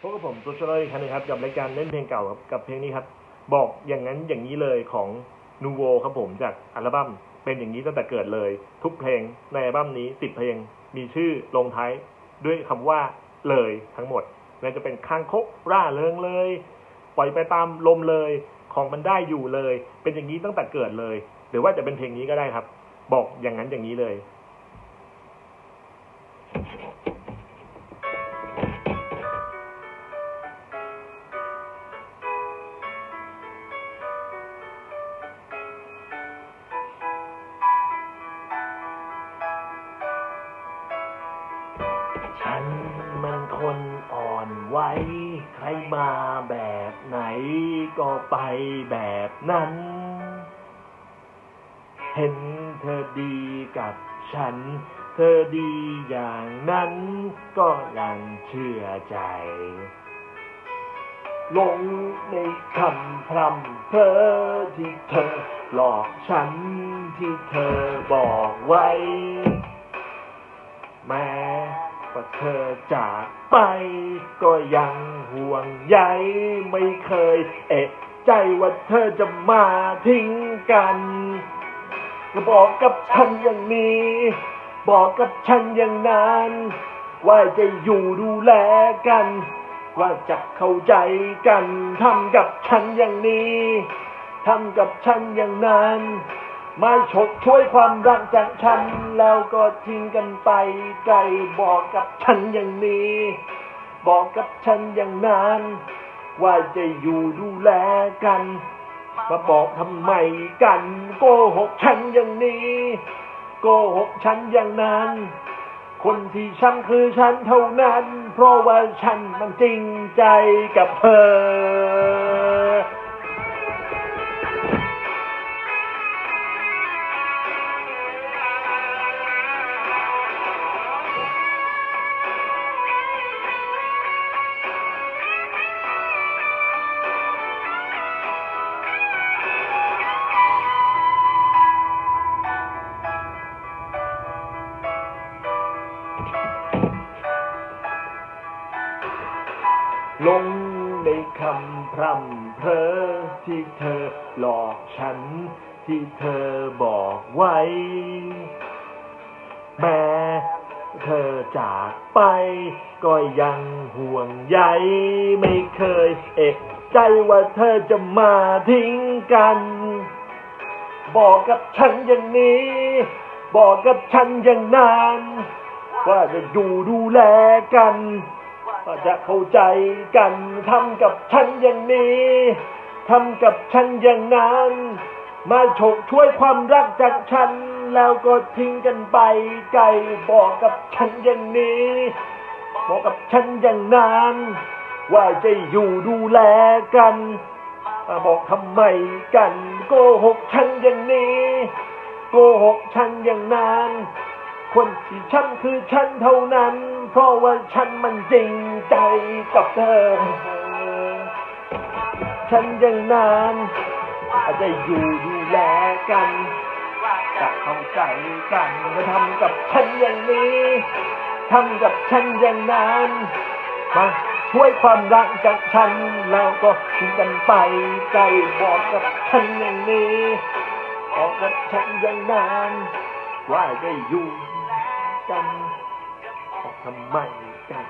พบกับผมตัวชลอยอีกครั้งนึงครับกับรายการเล่นเพลงเก่าครับกับเพลงนี้ครับ บอกอย่างนั้นอย่างนี้เลยของนูโวครับผมจากอัลบั้มเป็นอย่างนี้ตั้งแต่เกิดเลย ทุกเพลงในอัลบั้มนี้ติดเพลงมีชื่อลงท้ายด้วยคำว่าเลยทั้งหมดแม้จะเป็นคางคกร่าเริงเลย ปล่อยไปตามลมเลยของมันได้อยู่เลย เป็นอย่างนี้ตั้งแต่เกิดเลย หรือว่าจะเป็นเพลงนี้ก็ได้ครับ บอกอย่างนั้นอย่างนี้เลย ไหวใครมาแบบไหนก็ไปแบบนั้น เห็นเธอดีกับฉัน เธอดีอย่างนั้นก็ยังเชื่อใจหลงในคำพรำเพ้อที่เธอหลอกฉันที่เธอบอกไว้ แม้ ว่าเธอจากไป ก็ยังห่วงใยไม่เคย เอะใจว่าเธอจะมาทิ้งกันก็บอกกับฉันอย่างนี้ บอกกับฉันอย่างนั้น ว่าจะอยู่ดูแลกัน ว่าจะเข้าใจกันทำกับฉันอย่างนี้ทำกับฉันอย่างนั้น ไม่ฉกช่วยความรักจากฉัน แล้วก็ทิ้งกันไปไกลบอกกับฉันอย่างนี้ บอกกับฉันอย่างนั้น ว่าจะอยู่ดูแลกันมาบอกทำไมกันโกหกฉันอย่างนี้โกหกฉันอย่างนั้น คนที่ฉันคือฉันเท่านั้น เพราะว่าฉันมันจริงใจกับเธอ ลงในคำพร่ำเพอที่เธอหลอกฉัน ที่เธอบอกไว้ แม้เธอจากไป ก็ยังห่วงใยไม่เคยเอกใจว่าเธอจะมาทิ้งกัน บอกกับฉันอย่างนี้ บอกกับฉันอย่างนั้น ว่าจะอยู่ดูแลกันว่าจะเข้าใจกันทำกับฉันอย่างนี้ทำกับฉันอย่างนั้น มาฉกช่วยความรักจากฉัน แล้วก็ทิ้งกันไปไกลบอกกับฉันอย่างนี้ บอกกับฉันอย่างนั้น ว่าจะอยู่ดูแลกันบอกทำไมกันโกหกฉันอย่างนี้ โกหกฉันอย่างนั้น คนที่ฉันคือฉันเท่านั้น เพราะว่าฉันมันจริงใจกับเธอ ฉันอย่างนั้นอาจจะอยู่ดูแลกันจะเข้าใจกันมาทำกับฉันอย่างนี้ทำกับฉันอย่างนั้นมาช่วยความรักจากฉันแล้วก็ทิ้งกันไปไกลบอกกับฉันอย่างนี้บอกกับฉันอย่างนั้นว่าจะอยู่ กันทำไมกัน